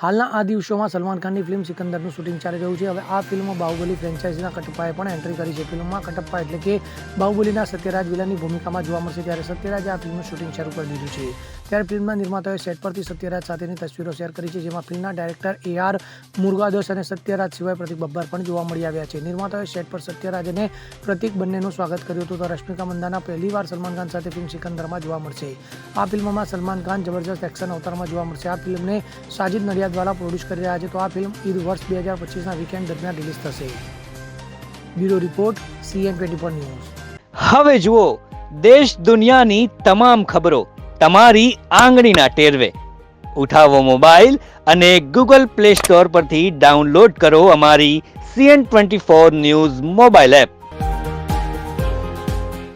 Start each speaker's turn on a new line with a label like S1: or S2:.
S1: હાલના આ દિવસોમાં સલમાન ખાનની ફિલ્મ સિકંદરનું શૂટિંગ ચાલી રહ્યું છે. હવે આ ફિલ્મ બાહુબલી ફ્રેન્ચાઇઝીના કટપ્પાએ પણ એન્ટ્રી કરી છે. ફિલ્મમાં કટપ્પા એટલે કે બાહુબલીના સત્યરાજ વિલનની ભૂમિકામાં જોવા મળશે ત્યારે સત્યરાજે આ ફિલ્મનું શૂટિંગ શરૂ કરી દીધું છે. ત્યારે ફિલ્મના નિર્માતાઓએ સેટ પરથી સત્યરાજ સાથેની તસવીરો શેર કરી છે, જેમાં ફિલ્મના ડાયરેક્ટર એ આર મુરગાદોસ અને સત્યરાજ સિવાય પ્રતિક બબ્બર પણ જોવા મળી આવ્યા છે. નિર્માતાઓએ સેટ પર સત્યરાજ અને પ્રતિક બંનેનું સ્વાગત કર્યું હતું તો રશ્મિકા મંદાના પહેલીવાર સલમાન ખાન સાથે ફિલ્મ સિકંદરમાં જોવા મળશે. આ ફિલ્મમાં સલમાન ખાન જબરજસ્ત એક્શન અવતારમાં જોવા મળશે. આ ફિલ્મને સાજિદ નડિયાદવાલા પ્રોડ્યુસ કરી રહ્યા છે, તો આ ફિલ્મ ઈદ વર્ષ બે હજાર પચીસના વીકેન્ડ દરમિયાન રિલીઝ થશે. Bureau report CN twenty four news
S2: હવે જુઓ, દેશ દુનિયાની તમામ ખબરો તમારી આંગળીના ટેરવે. ઉઠાવો મોબાઈલ અને ગૂગલ પ્લે સ્ટોર પરથી ડાઉનલોડ કરો અમારી CN twenty four news mobile app